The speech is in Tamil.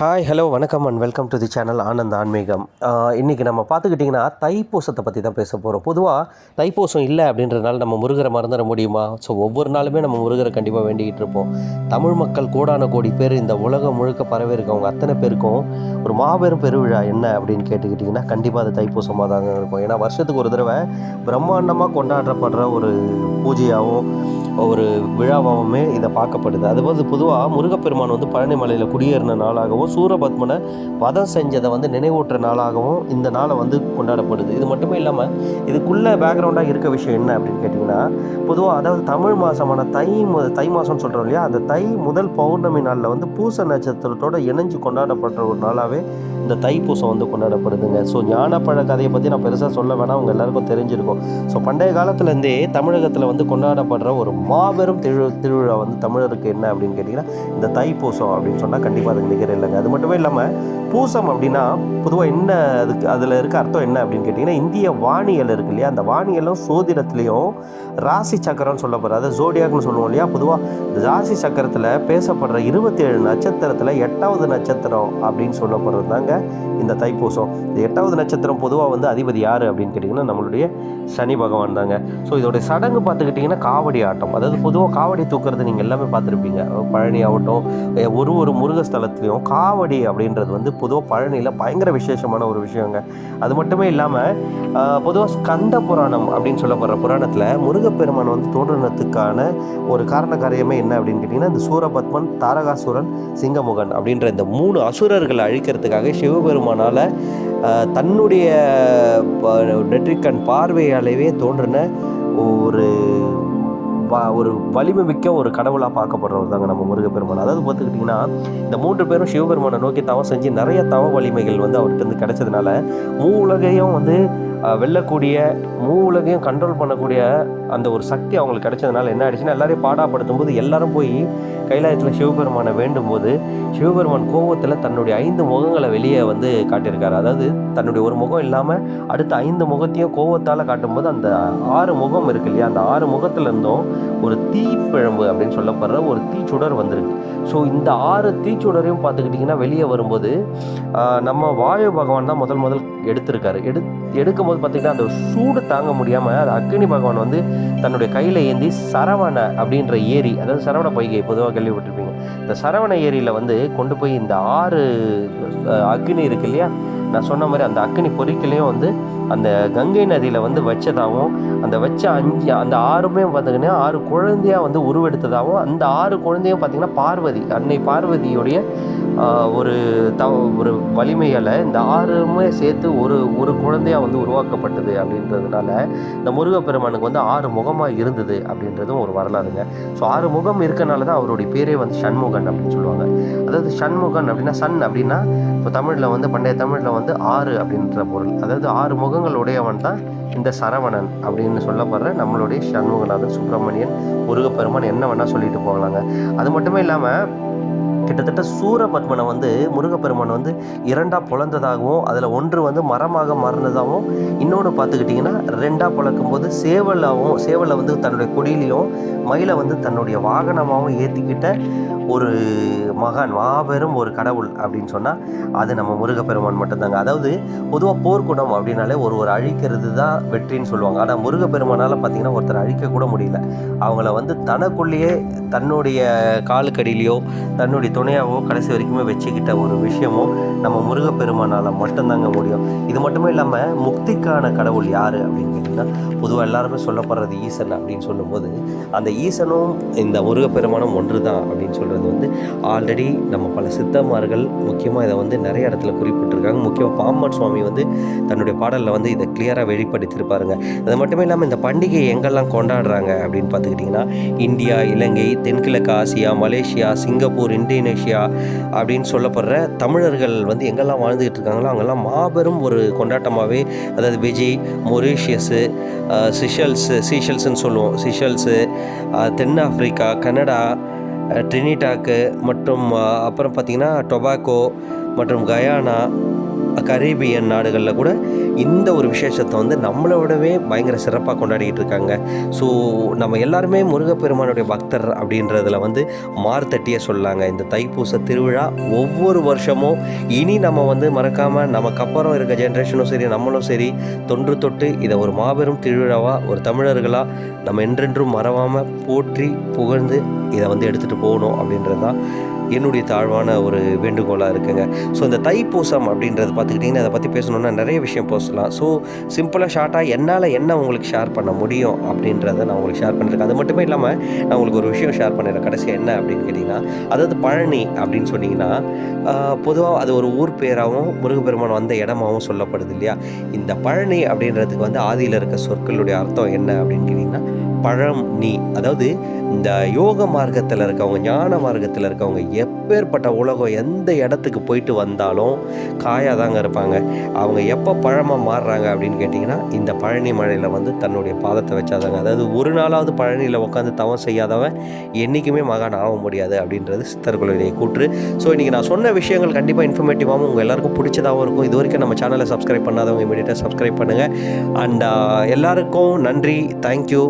ஹாய் ஹலோ வணக்கம் and welcome to the channel Anand ஆன்மீகம் இன்றைக்கி நம்ம பார்த்துக்கிட்டிங்கன்னா தைப்பூசத்தை பற்றி தான் பேச போகிறோம் பொதுவாக தைப்பூசம் இல்லை அப்படின்றதுனால நம்ம முருகரை மறந்துட முடியுமா? ஸோ ஒவ்வொரு நாளுமே நம்ம முருகரை கண்டிப்பாக வேண்டிக்கிட்டு இருப்போம். தமிழ் மக்கள் கோடான கோடி பேர் இந்த உலகம் முழுக்க பரவி இருக்கவங்க அத்தனை பேருக்கும் ஒரு மாபெரும் பெருவிழா என்ன அப்படின்னு கேட்டுக்கிட்டிங்கன்னா கண்டிப்பாக அது தைப்பூசமாக தாங்க இருக்கும். ஏன்னா வருஷத்துக்கு ஒரு தடவை பிரம்மாண்டமாக கொண்டாடப்படுற ஒரு பூஜையாகவும் ஒரு விழாவாகவுமே இதை பார்க்கப்படுது. அதுபோது பொதுவாக முருகப்பெருமான் வந்து பழனிமலையில் குடியேறின நாளாகவும் சூரபத்மனை வதம் செஞ்சதை வந்து நினைவூட்டுற நாளாகவும் இந்த நாளை வந்து கொண்டாடப்படுது. இது மட்டுமே இல்லாமல் இதுக்குள்ளே பேக்ரவுண்டாக இருக்க விஷயம் என்ன அப்படின்னு கேட்டிங்கன்னா பொதுவாக அதாவது தமிழ் மாதமான தை தை மாதம்னு சொல்கிறோம் இல்லையா? அந்த தை முதல் பௌர்ணமி நாளில் வந்து பூச நட்சத்திரத்தோட இணைஞ்சு கொண்டாடப்படுற ஒரு நாளாகவே இந்த தைப்பூசம் வந்து கொண்டாடப்படுதுங்க. ஸோ ஞானப்பழ கதையை பற்றி நான் பெருசாக சொல்ல வேணாம். அவங்க எல்லாருக்கும் தெரிஞ்சிருக்கும். ஸோ பண்டைய காலத்துலேருந்தே தமிழகத்தில் வந்து கொண்டாடப்படுற ஒரு மாபெரும் திரு திருவிழா வந்து தமிழருக்கு என்ன அப்படின்னு கேட்டிங்கன்னா இந்த தைப்பூசம் அப்படின்னு சொன்னால் கண்டிப்பாக அதுக்கு நிகர் இல்லைங்க. அது மட்டுமே இல்லாமல் பூசம் அப்படின்னா பொதுவாக என்ன அதுக்கு அதில் இருக்க அர்த்தம் என்ன அப்படின்னு கேட்டிங்கன்னா இந்திய வானியல் இருக்கு இல்லையா? அந்த வானியலும் சோதிடத்துலேயும் ராசி சக்கரம்னு சொல்லப்படுற அதை ஜோடியாக்னு சொல்லுவோம் இல்லையா? பொதுவாக ராசி சக்கரத்தில் பேசப்படுற இருபத்தேழு நட்சத்திரத்தில் எட்டாவது நட்சத்திரம் அப்படின்னு சொல்லப்படுறது தாங்க இந்த தைப்பூசம். இந்த எட்டாவது நட்சத்திரம் பொதுவாக வந்து அதிபதி யார் அப்படின்னு கேட்டிங்கன்னா நம்மளுடைய சனி பகவான் தாங்க. ஸோ இதோடைய சடங்கு பார்த்துக்கிட்டிங்கன்னா காவடி ஆட்டம். அதாவது பொதுவாக காவடி தூக்குறது நீங்கள் எல்லாமே பார்த்துருப்பீங்க. பழனி ஆகட்டும் ஒரு ஒரு முருகஸ்தலத்துலேயும் காவடி அப்படின்றது வந்து பொதுவாக பழனியில் பயங்கர விசேஷமான ஒரு விஷயங்க. அது மட்டுமே இல்லாமல் பொதுவாக ஸ்கந்த புராணம் அப்படின்னு சொல்லப்படுற புராணத்தில் முருகப்பெருமான் வந்து தோன்றினத்துக்கான ஒரு காரண காரியமே என்ன அப்படின்னு கேட்டிங்கன்னா இந்த சூரபத்மன் தாரகாசுரன் சிங்கமுகன் அப்படின்ற இந்த மூணு அசுரர்களை அழிக்கிறதுக்காக சிவபெருமானால் தன்னுடைய நெற்றிக்கண் பார்வையாலேயே தோன்றின ஒரு ஒரு வலிமை மிக்க ஒரு கடவுளாக பார்க்கப்படுறவர் தாங்க நம்ம முருகப்பெருமான். அதாவது பார்த்துக்கிட்டிங்கன்னா இந்த மூன்று பேரும் சிவபெருமானை நோக்கி தவம் செஞ்சு நிறைய தவ வலிமைகள் வந்து அவர்கிட்ட இருந்து கிடைச்சதுனால மூ உலகையும் வந்து வெல்லக்கூடிய மூ உலகையும் கண்ட்ரோல் பண்ணக்கூடிய அந்த ஒரு சக்தி அவங்களுக்கு கிடைச்சதுனால என்ன ஆயிடுச்சுன்னா எல்லாரையும் பாடாப்படுத்தும் போது எல்லாரும் போய் கைலாயத்தில் சிவபெருமானை வேண்டும் போது சிவபெருமான் கோவத்தில் தன்னுடைய ஐந்து முகங்களை வெளியே வந்து காட்டியிருக்காரு. அதாவது தன்னுடைய ஒரு முகம் இல்லாமல் அடுத்த ஐந்து முகத்தையும் கோவத்தால் காட்டும்போது அந்த ஆறு முகம் இருக்கு இல்லையா அந்த ஆறு முகத்துல இருந்தும் ஒரு தீப்பிழம்பு அப்படின்னு சொல்லப்படுற ஒரு தீச்சுடர் வந்திருக்கு. ஸோ இந்த ஆறு தீச்சுடரையும் பார்த்துக்கிட்டிங்கன்னா வெளியே வரும்போது நம்ம வாயு பகவான் தான் முதல் முதல் எடுத்திருக்காரு. எடு எடுக்கும்போது பார்த்திங்கன்னா அந்த சூடு தாங்க முடியாமல் அது அக்னி பகவான் வந்து தன்னுடைய கையில் ஏந்தி சரவண அப்படின்ற ஏரி அதாவது சரவண பொய்கை பொதுவாக கேள்விப்பட்டிருப்பீங்க. இந்த சரவண ஏரியில் வந்து கொண்டு போய் இந்த ஆறு அக்னி இருக்கு இல்லையா? நான் சொன்ன மாதிரி அந்த அக்னி பொறிக்கலையும் வந்து அந்த கங்கை நதியில் வந்து வச்சதாகவும் அந்த வச்ச அஞ்சு அந்த ஆறுமே பார்த்திங்கன்னா ஆறு குழந்தையாக வந்து உருவெடுத்ததாகவும் அந்த ஆறு குழந்தையும் பார்த்திங்கன்னா பார்வதி அன்னை பார்வதியுடைய ஒரு த ஒரு வலிமையால் இந்த ஆறுமே சேர்த்து ஒரு ஒரு குழந்தையாக வந்து உருவாக்கப்பட்டது அப்படின்றதுனால இந்த முருகப்பெருமானுக்கு வந்து ஆறு முகமாக இருந்தது அப்படின்றதும் ஒரு வரலாறுங்க. ஸோ ஆறு முகம் இருக்கனால தான் அவருடைய பேரே வந்து சண்முகன் அப்படின்னு சொல்லுவாங்க. அதாவது சண்முகன் அப்படின்னா சன் அப்படின்னா இப்போ தமிழில் வந்து பண்டைய தமிழில் வந்து ஆறு அப்படின்ற பொருள். அதாவது ஆறு முகங்கள் உடையவன் தான் இந்த சரவணன் அப்படின்னு சொல்லப்படுற நம்மளுடைய சண்முகநாதன் சுப்பிரமணியன் முருகப்பெருமான் என்ன வேணால் சொல்லிட்டு போகலாங்க. அது மட்டுமே இல்லாமல் கிட்டத்தட்ட சூரபத்மனை வந்து முருகப்பெருமான் வந்து இரண்டாக பிளந்ததாகவும் அதில் ஒன்று வந்து மரமாக மாறினதாகவும் இன்னொன்று பார்த்துக்கிட்டிங்கன்னா ரெண்டாக பிளக்கும் போது சேவலாகவும் சேவலை வந்து தன்னுடைய கொடியிலையும் மயிலை வந்து தன்னுடைய வாகனமாகவும் ஏற்றிக்கிட்ட ஒரு மகான் மாபெரும் ஒரு கடவுள் அப்படின்னு சொன்னால் அது நம்ம முருகப்பெருமான் மட்டும்தாங்க. அதாவது பொதுவாக போர்க்குணம் அப்படின்னாலே ஒரு ஒரு அழிக்கிறது தான் வெற்றின்னு சொல்லுவாங்க. ஆனால் முருகப்பெருமானால் பார்த்தீங்கன்னா ஒருத்தர் அழிக்க கூட முடியல. அவங்கள வந்து தனக்குள்ளேயே தன்னுடைய காலுக்கடியிலையோ தன்னுடைய துணையாவோ கடைசி வரைக்குமே வச்சுக்கிட்ட ஒரு விஷயமும் நம்ம முருகப்பெருமானால் மட்டும்தாங்க முடியும். இது மட்டுமே இல்லாமல் முக்திக்கான கடவுள் யார் அப்படின்னு கேட்டிங்கன்னா பொதுவாக எல்லாருமே சொல்லப்படுறது ஈசன் அப்படின்னு சொல்லும்போது அந்த ஈசனும் இந்த முருகப்பெருமானும் ஒன்று தான் அப்படின்னு சொல்கிறது வந்து ஆல்ரெடி நம்ம பல சித்தமார்கள் முக்கியமாக இதை வந்து நிறைய இடத்துல குறிப்பிட்டிருக்காங்க. முக்கியமாக பாம்பன் சுவாமி வந்து தன்னுடைய பாடலில் வந்து இதை கிளியராக வெளிப்படுத்தியிருப்பாருங்க. அது மட்டுமே இல்லாமல் இந்த பண்டிகை எங்கெல்லாம் கொண்டாடுறாங்க அப்படின்னு பார்த்துக்கிட்டிங்கன்னா இந்தியா இலங்கை தென்கிழக்கு ஆசியா மலேசியா சிங்கப்பூர் இந்தோனேஷியா அப்படின்னு சொல்லப்படுற தமிழர்கள் வந்து எங்கெல்லாம் வாழ்ந்துக்கிட்டு இருக்காங்களோ அங்கெல்லாம் மாபெரும் ஒரு கொண்டாட்டமாகவே அதாவது விஜய் மொரீஷியஸு சிஷல்ஸு சீஷல்ஸ்ன்னு சொல்லுவோம். சிஷல்ஸு தென்னாப்பிரிக்கா கனடா ட்ரினிடாக்கு மற்றும் அப்புறம் பார்த்திங்கன்னா டொபாக்கோ மற்றும் கயானா கரீபியன் நாடுகளில் கூட இந்த ஒரு விசேஷத்தை வந்து நம்மளை விடவே பயங்கர சிறப்பாக கொண்டாடிக்கிட்டு இருக்காங்க. ஸோ நம்ம எல்லாருமே முருகப்பெருமானுடைய பக்தர் அப்படின்றதில் வந்து மார்த்தட்டியே சொல்லாங்க. இந்த தைப்பூச திருவிழா ஒவ்வொரு வருஷமும் இனி நம்ம வந்து மறக்காமல் நமக்கு அப்புறம் இருக்க ஜென்ரேஷனும் சரி நம்மளும் சரி தொன்று தொட்டு இதை ஒரு மாபெரும் திருவிழாவாக ஒரு தமிழர்களாக நம்ம என்றென்றும் மறவாமல் போற்றி புகழ்ந்து இதை வந்து எடுத்துகிட்டு போகணும் அப்படின்றது தான் என்னுடைய தாழ்வான ஒரு வேண்டுகோளாக இருக்குங்க. ஸோ இந்த தைப்பூசம் அப்படின்றது பார்த்து பார்த்துக்கிட்டிங்கன்னா அதை பற்றி பேசணுன்னா நிறைய விஷயம் பேசலாம். ஸோ சிம்பிளாக ஷார்ட்டாக என்னால் என்ன உங்களுக்கு ஷேர் பண்ண முடியும் அப்படின்றத நான் உங்களுக்கு ஷேர் பண்ணியிருக்கேன் அது மட்டுமே இல்லாமல் நான் உங்களுக்கு ஒரு விஷயம் ஷேர் பண்ணிடுறேன். கடைசி என்ன அப்படின்னு கேட்டிங்கன்னா அதாவது பழனி அப்படின்னு சொன்னிங்கன்னா பொதுவாக அது ஒரு ஊர் பேராகவும் முருகப்பெருமான் வந்த இடமாகவும் சொல்லப்படுது இல்லையா? இந்த பழனி அப்படின்றதுக்கு வந்து ஆதியில் இருக்க சொற்களுடைய அர்த்தம் என்ன அப்படின்னு கேட்டிங்கன்னா பழம் நீ அதாவது இந்த யோக மார்க்கத்தில் இருக்கவங்க ஞான மார்க்கத்தில் இருக்கவங்க எப்பேற்பட்ட உலகம் எந்த இடத்துக்கு போயிட்டு வந்தாலும் காயாக தாங்க இருப்பாங்க. அவங்க எப்போ பழமாக மாறுறாங்க அப்படின்னு கேட்டிங்கன்னா இந்த பழனி மலையில் வந்து தன்னுடைய பாதத்தை வச்சாதாங்க. அதாவது ஒரு நாளாவது பழனியில் உட்காந்து தவம் செய்யாதவன் என்றைக்குமே மகான் ஆக முடியாது அப்படின்றது சித்தர்களுடைய கூற்று. ஸோ இன்றைக்கி நான் சொன்ன விஷயங்கள் கண்டிப்பாக இன்ஃபர்மேட்டிவாகவும் உங்கள் எல்லாருக்கும் பிடிச்சதாகவும் இருக்கும். இது வரைக்கும் நம்ம சேனலை சப்ஸ்கிரைப் பண்ணாதவங்க இமீடியட்டாக சப்ஸ்கிரைப் பண்ணுங்கள் அண்ட் எல்லாருக்கும் நன்றி. தேங்க்யூ